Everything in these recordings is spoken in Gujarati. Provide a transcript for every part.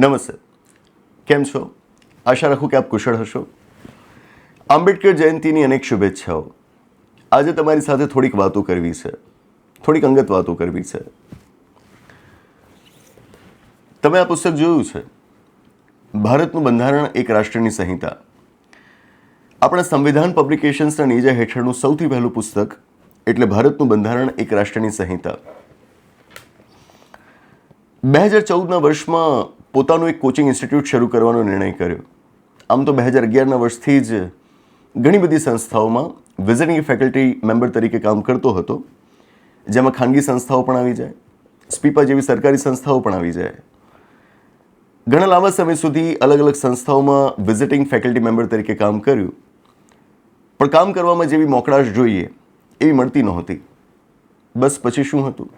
નમસ્તે. કેમ છો? આશા રાખું કે આપ કુશળ હશો. આંબેડકર જયંતીની અનેક શુભેચ્છાઓ. આજે તમારી સાથે થોડીક વાતો કરવી છે. થોડીક અંગત વાતો કરવી છે. તમે આ પુસ્તક જોયું છે. ભારતનું બંધારણ એક રાષ્ટ્રની સંહિતા. આપણા સંવિધાન પબ્લિકેશન્સના નીજા હેઠળનું સૌથી પહેલું પુસ્તક એટલે ભારતનું બંધારણ એક રાષ્ટ્રની સંહિતા. બે હજાર ચૌદના વર્ષમાં પોતાનું એક કોચિંગ ઇન્સ્ટિટ્યૂટ શરૂ કરવાનો નિર્ણય કર્યો. આમ તો બે હજાર અગિયારના વર્ષથી જ ઘણી બધી સંસ્થાઓમાં વિઝિટિંગ ફેકલ્ટી મેમ્બર તરીકે કામ કરતો હતો, જેમાં ખાનગી સંસ્થાઓ પણ આવી જાય, સ્પીપા જેવી સરકારી સંસ્થાઓ પણ આવી જાય. ઘણા લાંબા સમય સુધી અલગ અલગ સંસ્થાઓમાં વિઝિટિંગ ફેકલ્ટી મેમ્બર તરીકે કામ કર્યું. પણ કામ કરવામાં જેવી મોકળાશ જોઈએ એવી મળતી નહોતી. બસ પછી શું હતું?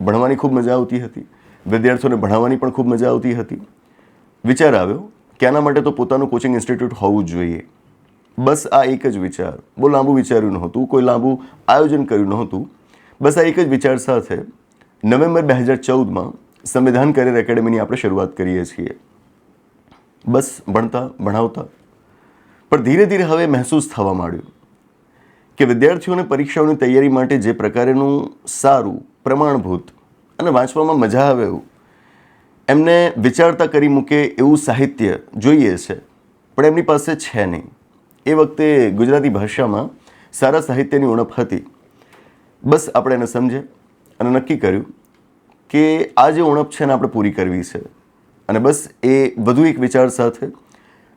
ભણવાની ખૂબ મજા આવતી હતી. વિદ્યાર્થીઓને ભણાવવાની પણ ખૂબ મજા આવતી હતી. વિચાર આવ્યો કે આના માટે તો પોતાનું કોચિંગ ઇન્સ્ટિટ્યૂટ હોવું જ જોઈએ? બસ આ એક જ વિચાર. બહુ લાંબુ વિચાર્યું નહોતું, કોઈ લાંબુ આયોજન કર્યું નહોતું. બસ આ એક જ વિચાર સાથે નવેમ્બર બે હજાર ચૌદમાં સંવિધાન કરિયર એકેડેમીની આપણે શરૂઆત કરીએ છીએ. બસ ભણતા, ભણાવતા. પણ ધીરે ધીરે હવે મહેસૂસ થવા માંડ્યું કે વિદ્યાર્થીઓને પરીક્ષાઓની તૈયારી માટે જે પ્રકારેનું સારું, પ્રમાણભૂત અને વાંચવામાં મજા આવે એવું. એમને વિચારતા કરી મૂકે એવું સાહિત્ય જોઈએ છે, પણ એમની પાસે છે નહીં. એ વખતે ગુજરાતી ભાષામાં સારા સાહિત્યની ઉણપ હતી. બસ આપણે એને સમજે અને નક્કી કર્યું કે આ જે ઉણપ છે એને આપણે પૂરી કરવી છે. અને બસ એ વધુ એક વિચાર સાથે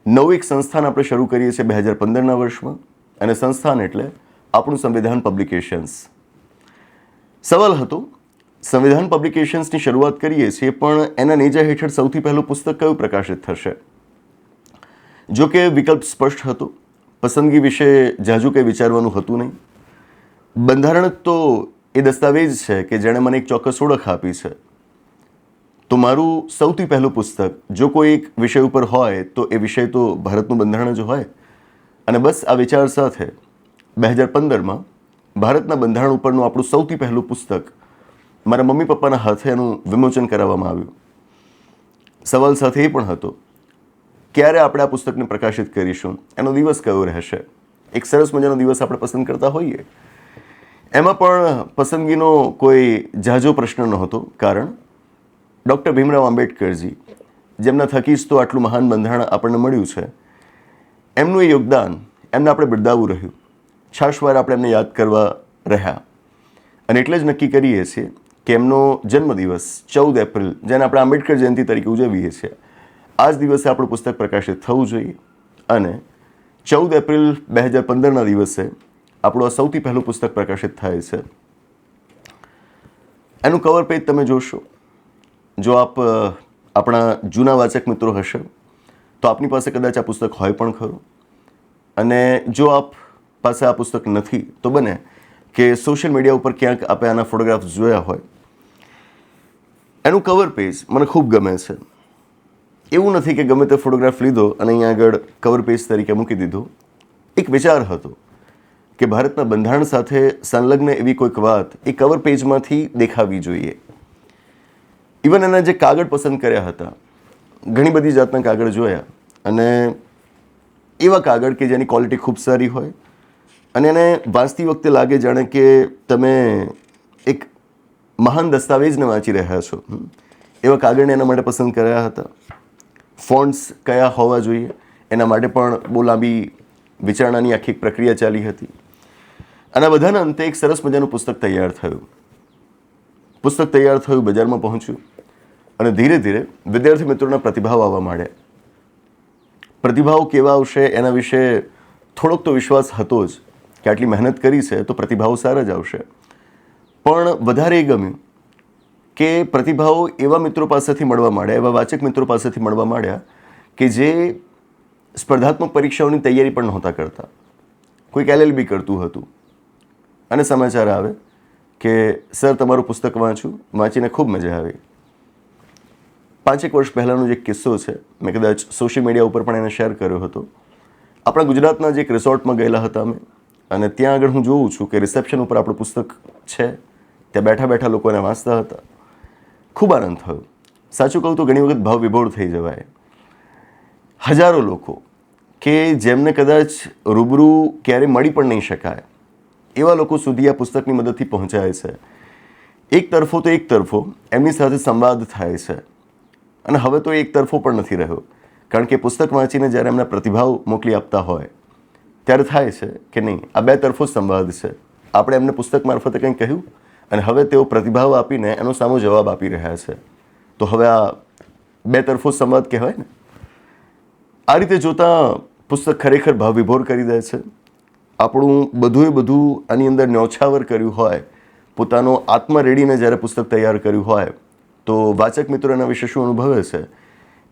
નવું એક સંસ્થાન આપણે શરૂ કરીએ છીએ બે હજાર પંદરના વર્ષમાં. અને સંસ્થાન એટલે આપણું સંવિધાન પબ્લિકેશન્સ સવાલ હતો સંવિધાન પબ્લિકેશન્સની શરૂઆત કરીએ છીએ, પણ એના નેજા હેઠળ સૌથી પહેલું પુસ્તક કયું પ્રકાશિત થશે? જો કે વિકલ્પ સ્પષ્ટ હતો. પસંદગી વિશે જાજુ કંઈ વિચારવાનું હતું નહીં. બંધારણ તો એ દસ્તાવેજ છે કે જેણે મને એક ચોક્કસ ઓળખ આપી છે. તો મારું સૌથી પહેલું પુસ્તક, જો કોઈ એક વિષય ઉપર હોય, તો એ વિષય તો ભારતનું બંધારણ જ હોય. અને બસ આ વિચાર સાથે, બે હજાર પંદરમાં ભારતના બંધારણ ઉપરનું આપણું સૌથી પહેલું પુસ્તક મારા મમ્મી પપ્પાના હાથે એનું વિમોચન કરાવવામાં આવ્યું. સવાલ સાથે એ પણ હતો, ક્યારે આપણે આ પુસ્તકને પ્રકાશિત કરીશું? એનો દિવસ કયો રહેશે? એક સરસ મજાનો દિવસ આપણે પસંદ કરતા હોઈએ? એમાં પણ પસંદગીનો કોઈ જાજો પ્રશ્ન નહોતો, કારણ ડૉક્ટર ભીમરાવ આંબેડકરજી, જેમના થકી જ તો આટલું મહાન બંધારણ આપણને મળ્યું છે, એમનું એ યોગદાન એમને આપણે બિરદાવવું રહ્યું. છાશવાર આપણે એમને યાદ કરવા રહ્યા. અને એટલે જ નક્કી કરીએ છીએ કે એમનો જન્મદિવસ ચૌદ એપ્રિલ, જેને આપણે આંબેડકર જયંતિ તરીકે ઉજવીએ છીએ. આ જ દિવસે આપણું પુસ્તક પ્રકાશિત થવું જોઈએ. અને ચૌદ એપ્રિલ બે હજાર પંદરના દિવસે આપણું આ સૌથી પહેલું પુસ્તક પ્રકાશિત થાય છે. એનું કવર પેજ તમે જોશો. જો આપ આપણા જૂના વાચક મિત્રો હશે, તો આપની પાસે કદાચ આ પુસ્તક હોય પણ ખરું. અને જો આપ પાસે આ પુસ્તક નથી, તો બને કે સોશિયલ મીડિયા ઉપર ક્યાંક આપણે આના ફોટોગ્રાફ્સ જોયા હોય એનું કવર પેજ મને ખૂબ ગમે છે. એવું નથી કે ગમે તે ફોટોગ્રાફ લીધો અને અહીંયા આગળ કવર પેજ તરીકે મૂકી દીધો. એક વિચાર હતો કે ભારતના બંધારણ સાથે સંલગ્ન એવી કોઈક વાત એ કવર પેજમાંથી દેખાવી જોઈએ. ઇવન એના જે કાગળ પસંદ કર્યા હતા, ઘણી બધી જાતના કાગળ જોયા અને એવા કાગળ કે જેની ક્વોલિટી ખૂબ સારી હોય અને એને વાંચતી વખતે લાગે જાણે કે તમે મહાન દસ્તાવેજને વાંચી રહ્યા છો. એવા કાગળને એના માટે પસંદ કર્યા હતા. ફોન્ટ્સ કયા હોવા જોઈએ? એના માટે પણ બહુ લાંબી વિચારણાની આખી પ્રક્રિયા ચાલી હતી. અને બધાના અંતે એક સરસ મજાનું પુસ્તક તૈયાર થયું. પુસ્તક તૈયાર થયું, બજારમાં પહોંચ્યું. અને ધીરે ધીરે વિદ્યાર્થી મિત્રોના પ્રતિભાવ આવવા માંડ્યા. પ્રતિભાવ કેવા આવશે એના વિશે થોડોક તો વિશ્વાસ હતો જ કે આટલી મહેનત કરી છે તો પ્રતિભાવ સારા જ આવશે. પણ વધારે એ ગમ્યું કે પ્રતિભાવો એવા મિત્રો પાસેથી મળવા માંડ્યા, એવા વાચક મિત્રો પાસેથી મળવા માંડ્યા કે જે સ્પર્ધાત્મક પરીક્ષાઓની તૈયારી પણ નહોતા કરતા. કોઈક એલએલબી કરતું હતું. અને સમાચાર આવે કે, સર, તમારું પુસ્તક વાંચું, વાંચીને ખૂબ મજા આવી. પાંચેક વર્ષ પહેલાંનો જે કિસ્સો છે, મેં કદાચ સોશિયલ મીડિયા ઉપર પણ એને શેર કર્યો હતો. આપણા ગુજરાતના જે એક રિસોર્ટમાં ગયેલા હતા અમે, અને ત્યાં આગળ હું જોઉં છું કે રિસેપ્શન ઉપર આપણું પુસ્તક છે. ત્યાં બેઠા બેઠા લોકોને વાંચતા હતા. ખૂબ આનંદ થયો. સાચું કહું તો ઘણી વખત ભાવ વિભોર થઈ જવાય. હજારો લોકો કે જેમને કદાચ રૂબરૂ ક્યારે મળી પણ નહીં શકાય, એવા લોકો સુધી આ પુસ્તકની મદદથી પહોંચાય છે. એક તરફો તો એક તરફો એમની સાથે સંવાદ થાય છે. અને હવે તો એક તરફો પણ નથી રહ્યો. કારણ કે પુસ્તક વાંચીને જ્યારે એમના પ્રતિભાવ મોકલી આપતા હોય, ત્યારે થાય છે કે નહીં? આ બે તરફો સંવાદ છે. આપણે એમને પુસ્તક મારફતે કંઈ કહ્યું? અને હવે તેઓ પ્રતિભાવ આપીને એનો સામો જવાબ આપી રહ્યા છે. તો હવે આ બે તરફો સંવાદ કહેવાય ને? આ રીતે જોતાં પુસ્તક ખરેખર ભાવ વિભોર કરી દે છે. આપણું બધું બધું આની અંદર ન્યોછાવર કર્યું હોય, પોતાનો આત્મા રેડીને જ્યારે પુસ્તક તૈયાર કર્યું હોય, તો વાચક મિત્રો એના વિશે શું અનુભવે છે?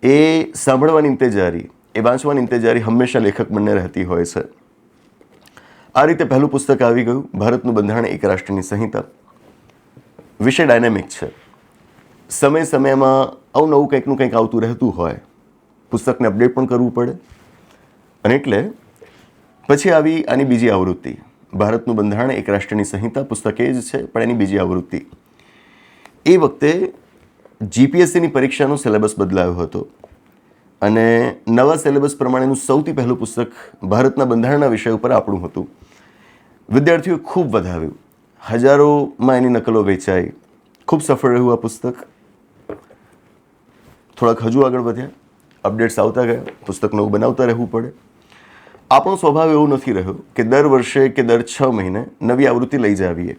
એ સાંભળવાની ઇંતેજારી, એ વાંચવાની ઇંતેજારી હંમેશા લેખક બંને રહેતી હોય છે. આ રીતે પહેલું પુસ્તક આવી ગયું, ભારતનું બંધારણ એક રાષ્ટ્રની સંહિતા. વિષય ડાયનેમિક છે. સમય સમયમાં અવનવું કંઈકનું કંઈક આવતું રહેતું હોય, પુસ્તકને અપડેટ પણ કરવું પડે. અને એટલે પછી આવી આની બીજી આવૃત્તિ. ભારતનું બંધારણ એક રાષ્ટ્રની સંહિતા, પુસ્તક એ જ છે, પણ એની બીજી આવૃત્તિ. એ વખતે જીપીએસસીની પરીક્ષાનો સિલેબસ બદલાયો હતો. અને નવા સિલેબસ પ્રમાણેનું સૌથી પહેલું પુસ્તક ભારતના બંધારણના વિષય ઉપર આપણું હતું. વિદ્યાર્થીઓએ ખૂબ વધાવ્યું હજારોમાં એની નકલો વેચાઈ. ખૂબ સફળ રહ્યું આ પુસ્તક. થોડાક હજુ આગળ વધ્યા અપડેટ્સ આવતા ગયા. પુસ્તક નવું બનાવતા રહેવું પડે. આપણો સ્વભાવ એવો નથી રહ્યો કે દર વર્ષે કે દર છ મહિને નવી આવૃત્તિ લઈ જ આવીએ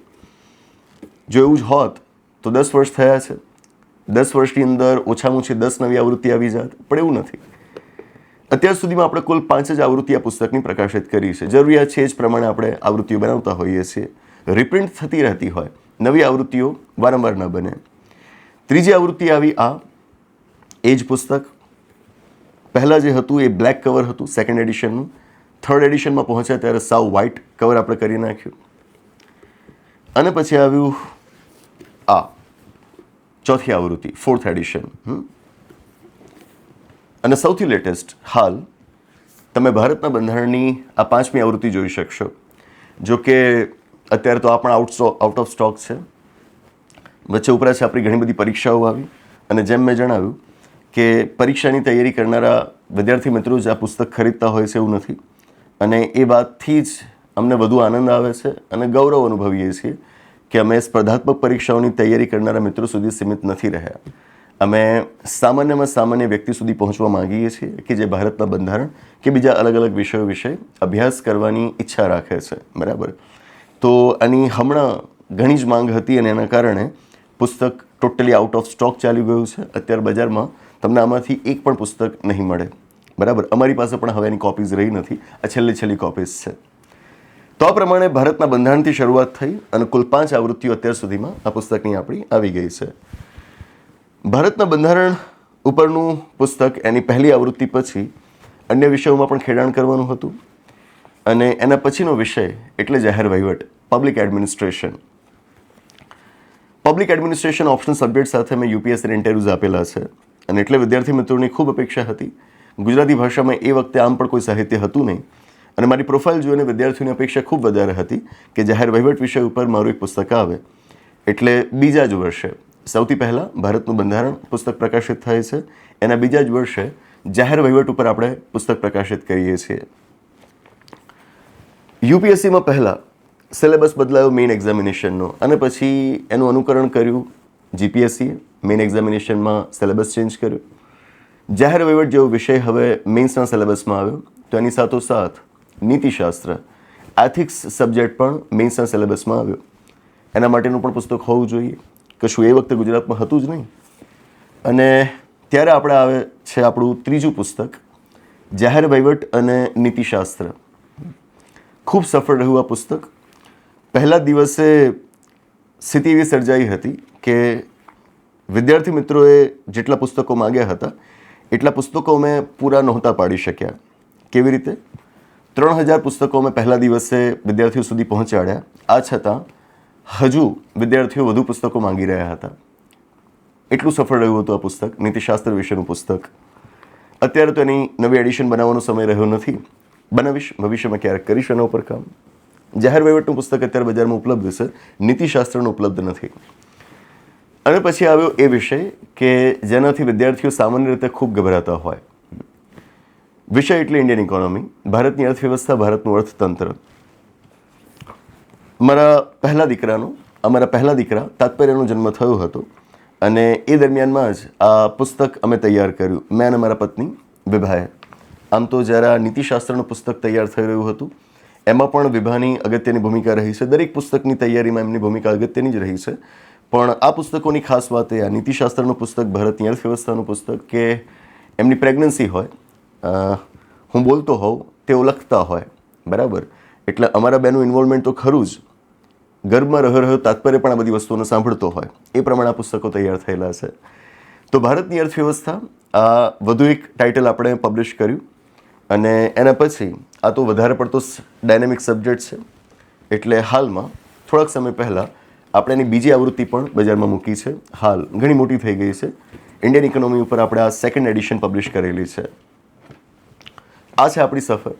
જો એવું જ હોત, તો દસ વર્ષ થયા છે. દસ વર્ષની અંદર ઓછામાં ઓછી દસ નવી આવૃત્તિ આવી જાત. પણ એવું નથી. અત્યાર સુધીમાં આપણે કુલ પાંચ જ આવૃત્તિ આ પુસ્તકની પ્રકાશિત કરી છે. જરૂરિયાત છે એ જ પ્રમાણે આપણે આવૃત્તિઓ બનાવતા હોઈએ છીએ. રિપ્રિન્ટ થતી રહેતી હોય. નવી આવૃત્તિઓ વારંવાર ન બને. ત્રીજી આવૃત્તિ આવી આ એ જ પુસ્તક. પહેલાં જે હતું એ બ્લેક કવર હતું સેકન્ડ એડિશનનું થર્ડ એડિશનમાં પહોંચ્યા ત્યારે સાવ વ્હાઇટ કવર આપણે કરી નાખ્યું. અને પછી આવ્યું આ ચોથી આવૃત્તિ ફોર્થ એડિશન અને સૌથી લેટેસ્ટ હાલ તમે ભારતના બંધારણની આ પાંચમી આવૃત્તિ જોઈ શકશો. જો કે અત્યારે તો આ પણ આઉટ આઉટ ઓફ સ્ટોક છે. વચ્ચે ઉપરા છે આપણી ઘણી બધી પરીક્ષાઓ આવી. અને જેમ મેં જણાવ્યું કે પરીક્ષાની તૈયારી કરનારા વિદ્યાર્થી મિત્રો જ આ પુસ્તક ખરીદતા હોય છે એવું નથી. અને એ વાતથી જ અમને વધુ આનંદ આવે છે અને ગૌરવ અનુભવીએ છીએ કે અમે સ્પર્ધાત્મક પરીક્ષાઓની તૈયારી કરનારા મિત્રો સુધી સીમિત નથી રહ્યા. અમે સામાન્યમાં સામાન્ય વ્યક્તિ સુધી પહોંચવા માંગીએ છીએ કે જે ભારતના બંધારણ કે બીજા અલગ અલગ વિષયો વિશે અભ્યાસ કરવાની ઈચ્છા રાખે છે. બરાબર? તો આની હમણાં ઘણી જ માંગ હતી અને એના કારણે પુસ્તક ટોટલી આઉટ ઓફ સ્ટોક ચાલી ગયું છે. અત્યારે બજારમાં તમને આમાંથી એક પણ પુસ્તક નહીં મળે. બરાબર? અમારી પાસે પણ હવે એની કોપીઝ રહી નથી. આ છેલ્લી છેલ્લી કોપીઝ છે. તો આ પ્રમાણે ભારતના બંધારણથી શરૂઆત થઈ અને કુલ પાંચ આવૃત્તિઓ અત્યાર સુધીમાં આ પુસ્તકની આપણી આવી ગઈ છે. ભારતના બંધારણ ઉપરનું પુસ્તક એની પહેલી આવૃત્તિ પછી અન્ય વિષયોમાં પણ ખેડાણ કરવાનું હતું. અને એના પછીનો વિષય એટલે જાહેર વહીવટ public administration public administration option subject સાથે મેં યુપીએસસીના ઇન્ટરવ્યૂઝ આપેલા છે. અને એટલે વિદ્યાર્થી મિત્રોની ખૂબ અપેક્ષા હતી. ગુજરાતી ભાષામાં એ વખતે આમ પણ કોઈ સાહિત્ય હતું નહીં. અને મારી પ્રોફાઇલ જોઈને વિદ્યાર્થીઓની અપેક્ષા ખૂબ વધારે હતી કે જાહેર વહીવટ વિષય ઉપર મારું એક પુસ્તક આવે. એટલે બીજા જ વર્ષે, સૌથી પહેલાં ભારતનું બંધારણ પુસ્તક પ્રકાશિત થાય છે. એના બીજા જ વર્ષે જાહેર વહીવટ ઉપર આપણે પુસ્તક પ્રકાશિત કરીએ છીએ. યુપીએસસીમાં પહેલાં સિલેબસ બદલાયો મેઇન એક્ઝામિનેશનનો અને પછી એનું અનુકરણ કર્યું જીપીએસસીએ મેઇન એક્ઝામિનેશનમાં સિલેબસ ચેન્જ કર્યો. જાહેર વહીવટ જેવો વિષય હવે મેઇન્સના સિલેબસમાં આવ્યો. તો એની સાથોસાથ નીતિશાસ્ત્ર એથિક્સ સબ્જેક્ટ પણ મેઇન્સના સિલેબસમાં આવ્યો. એના માટેનું પણ પુસ્તક હોવું જોઈએ. કશું એ વખતે ગુજરાતમાં હતું જ નહીં. અને ત્યારે આપણે આવે છે આપણું ત્રીજું પુસ્તક, જાહેર વહીવટ અને નીતિશાસ્ત્ર. ખૂબ સફળ રહ્યું આ પુસ્તક. પહેલા દિવસે સ્થિતિ એવી સર્જાઈ હતી કે વિદ્યાર્થી મિત્રોએ જેટલા પુસ્તકો માગ્યા હતા, એટલા પુસ્તકો અમે પૂરા નહોતા પાડી શક્યા. કેવી રીતે? ત્રણ હજાર પુસ્તકો અમે પહેલા દિવસે વિદ્યાર્થીઓ સુધી પહોંચાડ્યા. આ છતાં હજુ વિદ્યાર્થીઓ વધુ પુસ્તકો માંગી રહ્યા હતા. એટલું સફળ રહ્યું હતું આ પુસ્તક, નીતિશાસ્ત્ર વિશેનું પુસ્તક. અત્યારે તો એની નવી એડિશન બનાવવાનો સમય રહ્યો નથી. બનાવીશ, ભવિષ્યમાં ક્યારેક કરીશ એના ઉપર કામ. જાહેર વહીવટનું પુસ્તક અત્યારે બજારમાં ઉપલબ્ધ છે. નીતિશાસ્ત્રનું ઉપલબ્ધ નથી. અને પછી આવ્યો એ વિષય કે જેનાથી વિદ્યાર્થીઓ સામાન્ય રીતે ખૂબ ગભરાતા હોય. વિષય એટલે ઇન્ડિયન ઇકોનોમી ભારતની અર્થવ્યવસ્થા, ભારતનું અર્થતંત્ર. મારા પહેલા દીકરાનો, અમારા પહેલા દીકરા તાત્પર્યનો જન્મ થયો હતો અને એ દરમિયાનમાં જ આ પુસ્તક અમે તૈયાર કર્યું. મેં અને મારા પત્ની, વિભાએ. આમ તો જ્યારે આ નીતિશાસ્ત્રનું પુસ્તક તૈયાર થઈ રહ્યું હતું, એમાં પણ વિભાની અગત્યની ભૂમિકા રહી છે. દરેક પુસ્તકની તૈયારીમાં એમની ભૂમિકા અગત્યની જ રહી છે. પણ આ પુસ્તકોની ખાસ વાત એ આ નીતિશાસ્ત્રનું પુસ્તક, ભારતની અર્થવ્યવસ્થાનું પુસ્તક કે એમની પ્રેગ્નન્સી હોય હું બોલતો હોઉં તેઓ લખતા હોય, બરાબર? એટલે અમારા બેનું ઇન્વોલ્વમેન્ટ તો ખરું જ. ગર્ભમાં રહ્યો રહ્યો તાત્પર્ય પણ આ બધી વસ્તુઓને સાંભળતો હોય. એ પ્રમાણે આ પુસ્તકો તૈયાર થયેલા છે. તો ભારતની અર્થવ્યવસ્થા, આ વધુ એક ટાઇટલ આપણે પબ્લિશ કર્યું. અને એના પછી આ તો વધારે પડતો ડાયનેમિક સબ્જેક્ટ છે. એટલે હાલમાં થોડાક સમય પહેલાં આપણે એની બીજી આવૃત્તિ પણ બજારમાં મૂકી છે. હાલ ઘણી મોટી થઈ ગઈ છે. ઇન્ડિયન ઇકોનોમી ઉપર આપણે આ સેકન્ડ એડિશન પબ્લિશ કરેલી છે. આ છે આપણી સફર.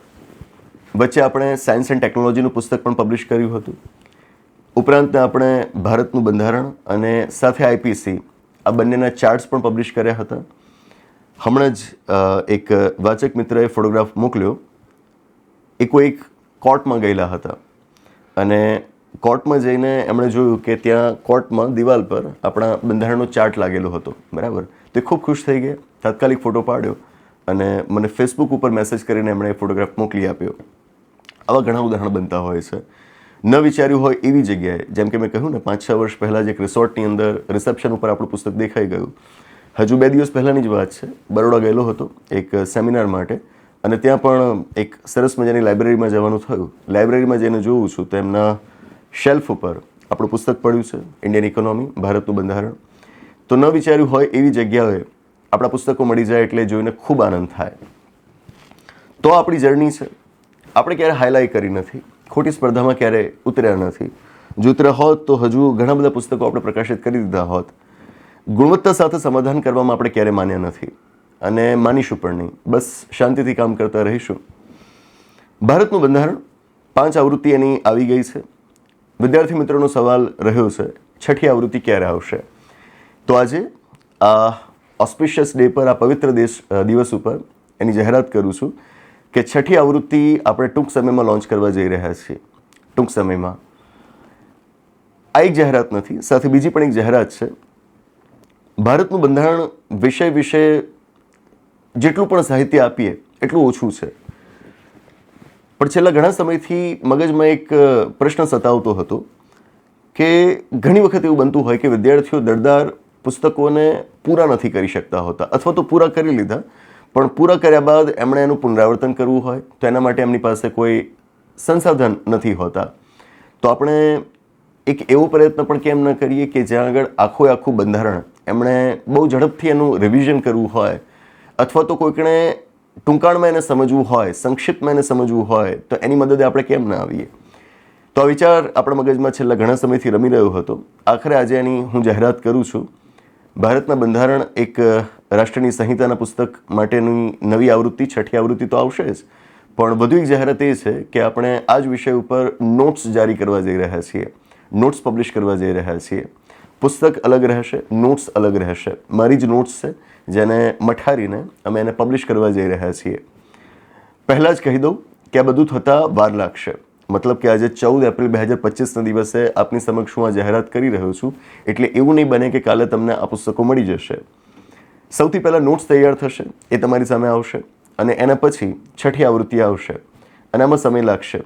વચ્ચે આપણે સાયન્સ એન્ડ ટેકનોલોજીનું પુસ્તક પણ પબ્લિશ કર્યું હતું. ઉપરાંત આપણે ભારતનું બંધારણ અને સાથે આઈપીસી આ બંનેના ચાર્ટ્સ પણ પબ્લિશ કર્યા હતા. હમણાં જ એક વાચક મિત્રએ ફોટોગ્રાફ મોકલ્યો. એ કોઈ એક કોર્ટમાં ગયેલા હતા. અને કોર્ટમાં જઈને એમણે જોયું કે ત્યાં કોર્ટમાં દિવાલ પર આપણા બંધારણનો ચાર્ટ લાગેલો હતો. બરાબર? તે ખૂબ ખુશ થઈ ગયા. તાત્કાલિક ફોટો પાડ્યો અને મને ફેસબુક ઉપર મેસેજ કરીને એમણે ફોટોગ્રાફ મોકલી આપ્યો. આવા ઘણા ઉદાહરણ બનતા હોય છે. ન વિચાર્યું હોય એવી જગ્યાએ, જેમ કે મેં કહ્યું ને પાંચ છ વર્ષ પહેલાં જ એક રિસોર્ટની અંદર રિસેપ્શન ઉપર આપણું પુસ્તક દેખાઈ ગયું. હજુ બે દિવસ પહેલાંની જ વાત છે. બરોડા ગયેલો હતો એક સેમિનાર માટે અને ત્યાં પણ એક સરસ મજાની લાઇબ્રેરીમાં જવાનું થયું. લાઇબ્રેરીમાં જઈને જોઉં છું તો એમના શેલ્ફ ઉપર આપણું પુસ્તક પડ્યું છે, ઇન્ડિયન ઇકોનોમી, ભારતનું બંધારણ. તો ન વિચાર્યું હોય એવી જગ્યાએ આપણા પુસ્તકો મળી જાય એટલે જોઈને ખૂબ આનંદ થાય. તો આપણી જર્ની છે. આપણે ક્યારે હાઇલાઇટ કરી નથી, ખોટી સ્પર્ધામાં ક્યારે ઉતર્યા નથી. જો ઉતર્યા હોત તો હજુ ઘણા બધા પુસ્તકો આપણે પ્રકાશિત કરી દીધા હોત. ગુણવત્તા સાથે સમાધાન કરવામાં આપણે ક્યારે માન્યા નથી. અને માનીશું પણ નહીં. બસ શાંતિથી કામ કરતા રહીશું. ભારતનું બંધારણ પાંચ આવૃત્તિ એની આવી ગઈ છે. વિદ્યાર્થી મિત્રોનો સવાલ રહ્યો છે, છઠ્ઠી આવૃત્તિ ક્યારે આવશે? તો આજે આ ઓસ્પિશિયસ ડે પર, આ પવિત્ર દેશ દિવસ ઉપર એની જાહેરાત કરું છું કે છઠ્ઠી આવૃત્તિ આપણે ટૂંક સમયમાં લોન્ચ કરવા જઈ રહ્યા છીએ. ટૂંક સમયમાં. આ એક જાહેરાત નથી, સાથે બીજી પણ એક જાહેરાત છે. ભારતનું બંધારણ વિષય વિશે જેટલું પણ સાહિત્ય આપીએ, એટલું ઓછું છે. પણ છેલ્લા ઘણા સમયથી મગજમાં એક પ્રશ્ન સતાવતો હતો કે ઘણી વખત એવું બનતું હોય કે વિદ્યાર્થીઓ દરદાર પુસ્તકોને પૂરા નથી કરી શકતા હોતા, અથવા તો પૂરા કરી લીધા, પણ પૂરા કર્યા બાદ એમણે એનું પુનરાવર્તન કરવું હોય, તો એના માટે એમની પાસે કોઈ સંસાધન નથી હોતા. તો આપણે એક એવો પ્રયત્ન પણ કેમ ન કરીએ કે જ્યાં આગળ આખું આખું બંધારણ એમણે બહુ ઝડપથી એનું રિવિઝન કરવું હોય, અથવા તો કોઈકણે ટૂંકાણમાં એને સમજવું હોય, સંક્ષિપ્તમાં એને સમજવું હોય, તો એની મદદે આપણે કેમ ના આવીએ? તો આ વિચાર આપણા મગજમાં છેલ્લા ઘણા સમયથી રમી રહ્યો હતો. આખરે આજે એની હું જાહેરાત કરું છું. ભારતના બંધારણ એક રાષ્ટ્રની સંહિતાના પુસ્તક માટેની નવી આવૃત્તિ, છઠ્ઠી આવૃત્તિ તો આવશે જ. પણ વધુ એક જાહેરાત એ છે કે આપણે આ જ વિષય ઉપર નોટ્સ જારી કરવા જઈ રહ્યા છીએ. નોટ્સ પબ્લિશ કરવા જઈ રહ્યા છીએ. પુસ્તક અલગ રહેશે નોટ્સ અલગ રહેશે. મારી જ નોટ્સ છે, જેને મઠારીને અમે એને પબ્લિશ કરવા જઈ રહ્યા છીએ. પહેલાં જ કહી દઉં કે આ બધું થતાં વાર લાગશે. મતલબ કે આજે ચૌદ એપ્રિલ બે હજાર પચીસના દિવસે આપની સમક્ષ હું આ જાહેરાત કરી રહ્યો છું, એટલે એવું નહીં બને કે કાલે તમને આ પુસ્તકો મળી જશે. સૌથી પહેલાં નોટ્સ તૈયાર થશે, એ તમારી સામે આવશે, અને એના પછી છઠ્ઠી આવૃત્તિ આવશે. અને આમાં સમય લાગશે.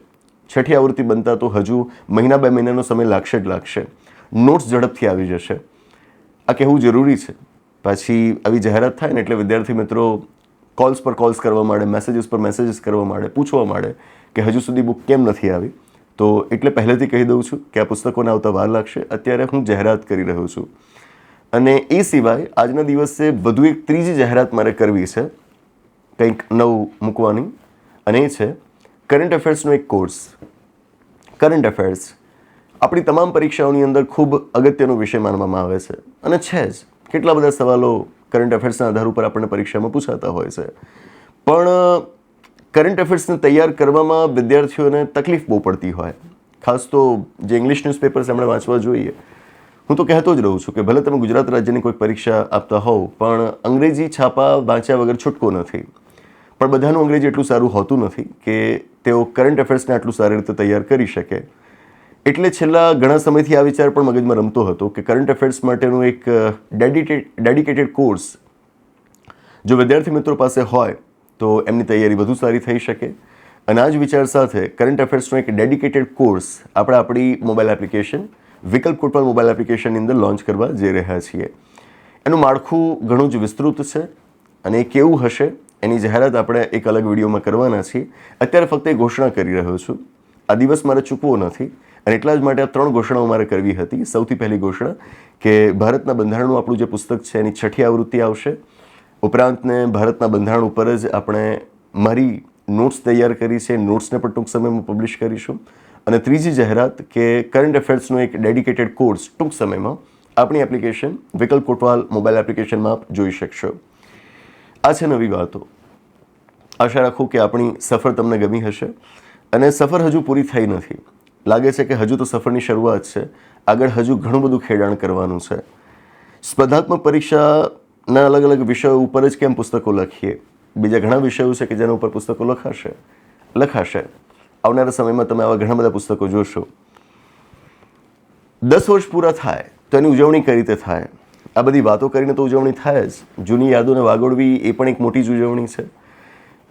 છઠ્ઠી આવૃત્તિ બનતા તો હજુ મહિના બે મહિનાનો સમય લાગશે જ લાગશે. નોટ્સ ઝડપથી આવી જશે. આ કહેવું જરૂરી છે. પછી આવી જાહેરાત થાય ને એટલે વિદ્યાર્થી મિત્રો કોલ્સ પર કોલ્સ કરવા માંડે મેસેજીસ પર મેસેજીસ કરવા માંડે, પૂછવા માંડે કે હજુ સુધી બુક કેમ નથી આવી. તો એટલે પહેલેથી કહી દઉં છું કે આ પુસ્તકોને આવતા વાર લાગશે. અત્યારે હું જાહેરાત કરી રહ્યો છું. અને એ સિવાય આજના દિવસે વધુ એક ત્રીજી જાહેરાત મારે કરવી છે. કંઈક નવું મૂકવાની. અને એ છે કરંટ અફેર્સનો એક કોર્સ કરંટ અફેર્સ આપણી તમામ પરીક્ષાઓની અંદર ખૂબ અગત્યનો વિષય માનવામાં આવે છે. અને છે જ, કેટલા બધા સવાલો કરંટ અફેર્સના આધાર ઉપર આપણને પરીક્ષામાં પૂછાતા હોય છે. પણ કરંટ અફેર્સને તૈયાર કરવામાં વિદ્યાર્થીઓને તકલીફ બહુ પડતી હોય. ખાસ તો જે ઇંગ્લિશ ન્યૂઝપેપર્સ એમણે વાંચવા જોઈએ. હું તો કહેતો જ રહું છું કે ભલે તમે ગુજરાત રાજ્યની કોઈ પરીક્ષા આપતા હોવ, પણ અંગ્રેજી છાપા વાંચ્યા વગર છૂટકો નથી. પણ બધાનું અંગ્રેજી એટલું સારું હોતું નથી કે તેઓ કરંટ અફેર્સને આટલું સારી રીતે તૈયાર કરી શકે. એટલે છેલ્લા ઘણા સમયથી આ વિચાર પણ મગજમાં રમતો હતો કે કરંટ અફેર્સ માટેનું એક ડેડિટેડ ડેડિકેટેડ કોર્સ જો વિદ્યાર્થી મિત્રો પાસે હોય તો એમની તૈયારી વધુ સારી થઈ શકે. અને આ જ વિચાર સાથે કરંટ અફેર્સનો એક ડેડિકેટેડ કોર્સ આપણે આપણી મોબાઈલ એપ્લિકેશન વિકલ્પ કોટવાલ મોબાઈલ એપ્લિકેશનની અંદર લોન્ચ કરવા જઈ રહ્યા છીએ. એનું માળખું ઘણું જ વિસ્તૃત છે અને એ કેવું હશે એની જાહેરાત આપણે એક અલગ વિડીયોમાં કરવાના છીએ. અત્યારે ફક્ત એ ઘોષણા કરી રહ્યો છું. આ દિવસ મારે ચૂકવો નથી. અને એટલા જ માટે આ ત્રણ ઘોષણાઓ મારે કરવી હતી. સૌથી પહેલી ઘોષણા કે ભારતના બંધારણનું આપણું જે પુસ્તક છે એની છઠ્ઠી આવૃત્તિ આવશે. ઉપરાંતને ભારતના બંધારણ ઉપર જ આપણે મારી નોટ્સ તૈયાર કરી છે. નોટ્સને પણ ટૂંક સમયમાં પબ્લિશ કરીશું. અને ત્રીજી જાહેરાત કે કરંટ અફેર્સનો એક ડેડિકેટેડ કોર્સ ટૂંક સમયમાં આપણી એપ્લિકેશન વિકલ્પ કોટવાલ મોબાઈલ એપ્લિકેશનમાં આપ જોઈ શકશો. આ છે નવી વાતો. આશા રાખું કે આપણી સફર તમને ગમી હશે. અને સફર હજુ પૂરી થઈ નથી. લાગે છે કે હજુ તો સફરની શરૂઆત છે. આગળ હજુ ઘણું બધું ખેડાણ કરવાનું છે. સ્પર્ધાત્મક પરીક્ષાના અલગ અલગ વિષયો ઉપર જ કેમ પુસ્તકો લખીએ? બીજા ઘણા વિષયો છે કે જેના ઉપર પુસ્તકો લખાશે? લખાશે. આવનારા સમયમાં તમે આવા ઘણા બધા પુસ્તકો જોશો. દસ વર્ષ પૂરા થાય તો એની ઉજવણી કઈ રીતે થાય? આ બધી વાતો કરીને તો ઉજવણી થાય જ. જૂની યાદોને વાગોળવી એ પણ એક મોટી જ ઉજવણી છે.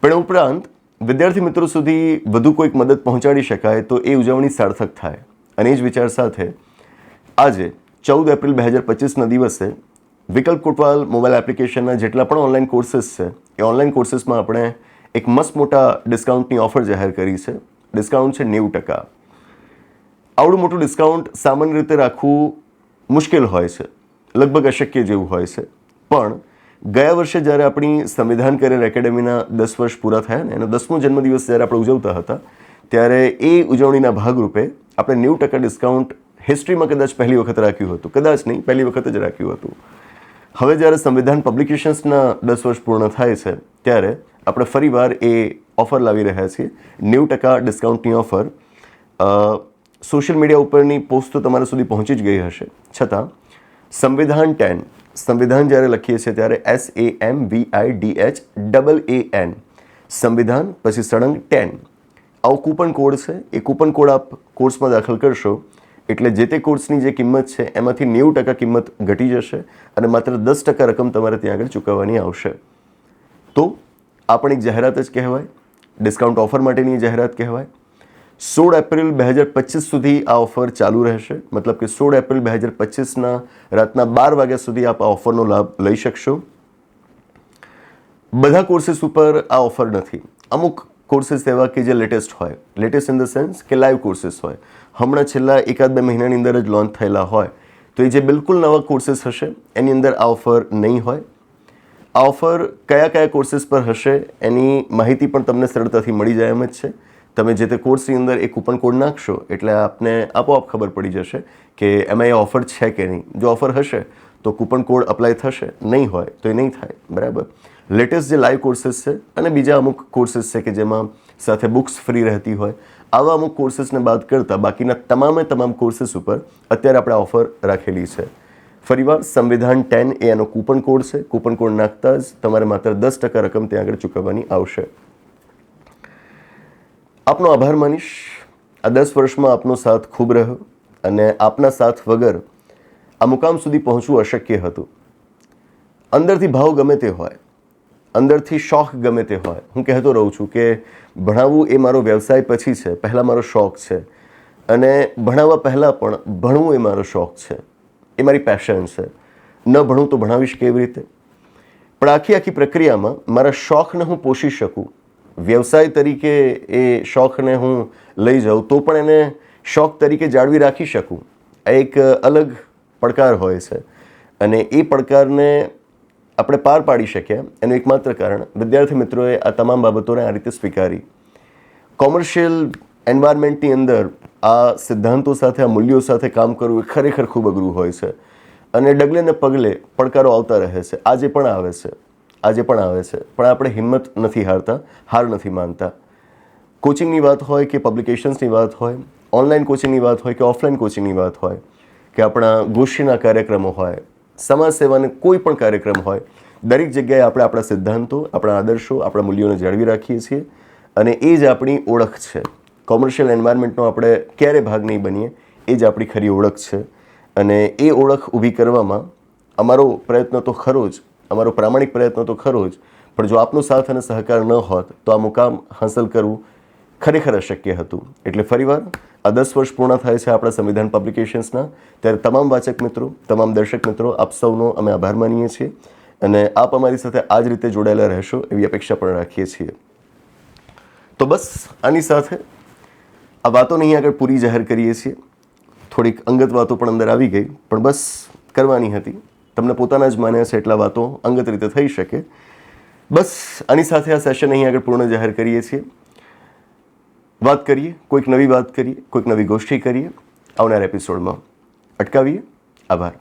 પણ ઉપરાંત વિદ્યાર્થી મિત્રો સુધી વધુ કોઈક મદદ પહોંચાડી શકાય તો એ ઉજવણી સાર્થક થાય. અને એ જ વિચાર સાથે આજે ચૌદ એપ્રિલ બે હજાર પચીસના દિવસે વિકલ્પ કોટવાલ મોબાઈલ એપ્લિકેશનના જેટલા પણ ઓનલાઈન કોર્સીસ છે, એ ઓનલાઈન કોર્સીસમાં આપણે એક મસ્ત મોટા ડિસ્કાઉન્ટની ઓફર જાહેર કરી છે. ડિસ્કાઉન્ટ છે નેવું ટકા. આવડું મોટું ડિસ્કાઉન્ટ સામાન્ય રીતે રાખવું મુશ્કેલ હોય છે, લગભગ અશક્ય જેવું હોય છે. પણ ગયા વર્ષે જ્યારે આપણી સંવિધાન કરેલ એકેડેમીના દસ વર્ષ પૂરા થયા ને, એનો દસમો જન્મદિવસ જ્યારે આપણે ઉજવતા હતા, ત્યારે એ ઉજવણીના ભાગરૂપે આપણે નેવું ટકા ડિસ્કાઉન્ટ હિસ્ટ્રીમાં કદાચ પહેલી વખત રાખ્યું હતું. કદાચ નહીં, પહેલી વખત જ રાખ્યું હતું. હવે જ્યારે સંવિધાન પબ્લિકેશન્સના દસ વર્ષ પૂર્ણ થાય છે, ત્યારે આપણે ફરીવાર એ ઓફર લાવી રહ્યા છીએ. નેવું ટકા ડિસ્કાઉન્ટની ઓફર સોશિયલ મીડિયા ઉપરની પોસ્ટ તો તમારા સુધી પહોંચી જ ગઈ હશે. છતાં, સંવિધાન ટેન સંવિધાન જ્યારે લખીએ છીએ ત્યારે S A M V I D H double A N સંવિધાન, પછી સળંગ ટેન આવો કૂપન કોડ છે, એ કૂપન કોડ આપ કોર્સમાં દાખલ કરશો. એટલે જે તે કોર્સની જે કિંમત છે, એમાંથી નેવું ટકા કિંમત ઘટી જશે અને માત્ર દસ ટકા રકમ તમારે ત્યાં આગળ ચૂકવવાની આવશે. તો આ પણ એક જાહેરાત જ કહેવાય. ડિસ્કાઉન્ટ ઓફર માટેની જાહેરાત કહેવાય. સોળ એપ્રિલ બે હજાર પચીસ સુધી આ ઓફર ચાલુ રહેશે. મતલબ કે સોળ એપ્રિલ બે હજાર પચીસના રાતના બાર વાગ્યા સુધી આપ આ ઓફરનો લાભ લઈ શકશો. બધા કોર્સીસ ઉપર આ ઓફર નથી. અમુક કોર્સીસ એવા કે જે લેટેસ્ટ હોય. લેટેસ્ટ ઇન ધ સેન્સ કે લાઈવ કોર્સિસ હોય. હમણાં છેલ્લા એકાદ બે મહિનાની અંદર જ લોન્ચ થયેલા હોય. તો એ જે બિલકુલ નવા કોર્સીસ હશે, એની અંદર આ ઓફર નહીં હોય. આ ઓફર કયા કયા કોર્સીસ પર હશે, એની માહિતી પણ તમને સરળતાથી મળી જાય એમ જ છે. તમે જે તે કોર્સની અંદર એ કૂપન કોડ નાખશો એટલે આપને આપોઆપ ખબર પડી જશે કે એમાં એ ઓફર છે કે નહીં. જો ઓફર હશે, તો કૂપન કોડ અપ્લાય થશે. નહીં હોય, તો એ નહીં થાય. બરાબર? લેટેસ્ટ જે લાઈવ કોર્સીસ છે અને બીજા અમુક કોર્સીસ છે કે જેમાં સાથે બુક્સ ફ્રી રહેતી હોય, આવા અમુક કોર્સીસને બાદ કરતાં બાકીના તમામે તમામ કોર્સીસ ઉપર અત્યારે આપણે ઓફર રાખેલી છે. ફરીવાર, સંવિધાન ટેન એ એનો કૂપન કોડ છે. કૂપન કોડ નાખતા જ તમારે માત્ર દસ ટકા રકમ ત્યાં આગળ ચૂકવવાની આવશે. આપનો આભાર માનીશ. આ દસ વર્ષમાં આપનો સાથ ખૂબ રહ્યો અને આપના સાથ વગર આ મુકામ સુધી પહોંચવું અશક્ય હતું. અંદરથી ભાવ ગમે તે હોય, અંદરથી શોખ ગમે તે હોય, હું કહેતો રહું છું કે ભણાવવું એ મારો વ્યવસાય પછી છે, પહેલાં મારો શોખ છે. અને ભણાવવા પહેલાં પણ ભણવું એ મારો શોખ છે, એ મારી પેશન છે. ન ભણું તો ભણાવીશ કેવી રીતે? પણ આખી આખી પ્રક્રિયામાં મારા શોખને હું પોષી શકું વ્યવસાય તરીકે એ શોખને હું લઈ જાઉં, તો પણ એને શોખ તરીકે જાળવી રાખી શકું. આ એક અલગ પડકાર હોય છે. અને એ પડકારને આપણે પાર પાડી શક્યા એનું એકમાત્ર કારણ, વિદ્યાર્થી મિત્રોએ આ તમામ બાબતોને આ રીતે સ્વીકારી. કોમર્શિયલ એન્વાયરમેન્ટની અંદર આ સિદ્ધાંતો સાથે, આ મૂલ્યો સાથે કામ કરવું એ ખરેખર ખૂબ અઘરું હોય છે. અને ડગલે ને પગલે પડકારો આવતા રહે છે. આજે પણ આવે છે. આજે પણ આવે છે. પણ આપણે હિંમત નથી હારતા, હાર નથી માનતા. કોચિંગની વાત હોય કે પબ્લિકેશન્સની વાત હોય, ઓનલાઈન કોચિંગની વાત હોય કે ઓફલાઈન કોચિંગની વાત હોય, કે આપણા ગોષ્ઠીના કાર્યક્રમો હોય, સમાજ સેવાને કોઈ પણ કાર્યક્રમ હોય, દરેક જગ્યાએ આપણે આપણા સિદ્ધાંતો, આપણા આદર્શો, આપણા મૂલ્યોને જાળવી રાખીએ છીએ અને એ જ આપણી ઓળખ છે. કોમર્શિયલ એન્વાયરમેન્ટનો આપણે ક્યારે ભાગ નહીં બનીએ, એ જ આપણી ખરી ઓળખ છે. અને એ ઓળખ ઊભી કરવામાં અમારો પ્રયત્ન તો ખરો જ અમારો પ્રામાણિક પ્રયત્ન તો ખરો જ, પણ જો આપનો સાથ અને સહકાર ન હોત, તો આ મુકામ હાંસલ કરવું ખરેખર અશક્ય હતું. એટલે ફરીવાર, આ દસ વર્ષ પૂર્ણ થાય છે આપણા સંવિધાન પબ્લિકેશન્સના ત્યારે તમામ વાચક મિત્રો, તમામ દર્શક મિત્રો, આપ સૌનો અમે આભાર માનીએ છીએ અને આપ અમારી સાથે આ જ રીતે જોડાયેલા રહેશો એવી અપેક્ષા પણ રાખીએ છીએ. તો બસ, આની સાથે આ વાતોને અહીં આગળ પૂરી જાહેર કરીએ છીએ. થોડીક અંગત વાતો પણ અંદર આવી ગઈ, પણ બસ કરવાની હતી. તમને પોતાના જ માને હશે એટલા વાતો અંગત રીતે થઈ શકે. બસ, આની સાથે આ સેશન અહીં આગળ પૂર્ણ જાહેર કરીએ છીએ. વાત કરીએ, કોઈક નવી વાત કરીએ, કોઈક નવી ગોષ્ઠી કરીએ. આવનાર એપિસોડમાં અટકાવીએ. આભાર.